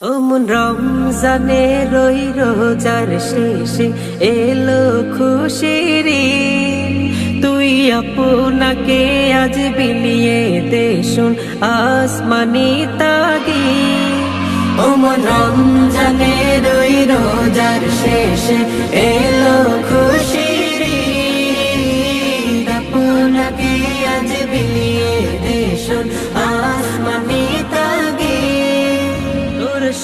ওমন রমজানে রই রোজার শেষে এলো খুশির। তুই আপনাকে আজ বিলিয়ে দে শুন আসমানি তাগি ওমন রমজানে রই রোজার শেষে এলো খুশির। আপনাকে আজ বিলিয়ে দে শুন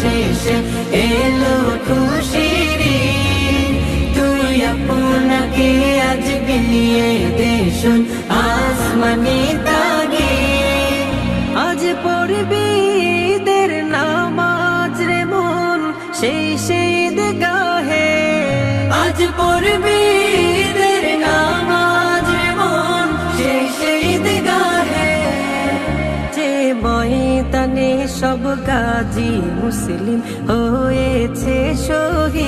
শেষে, এলো খুশির। তুই আপনাকে আজ বিলিয়ে দে শুন, আসমানি তাগে আজ পড়বি ঈদের নামাজ রে মন, সেই সেই গাহে আজ পড়বি সব গাজী মুসলিম হয়েছে শহীদ।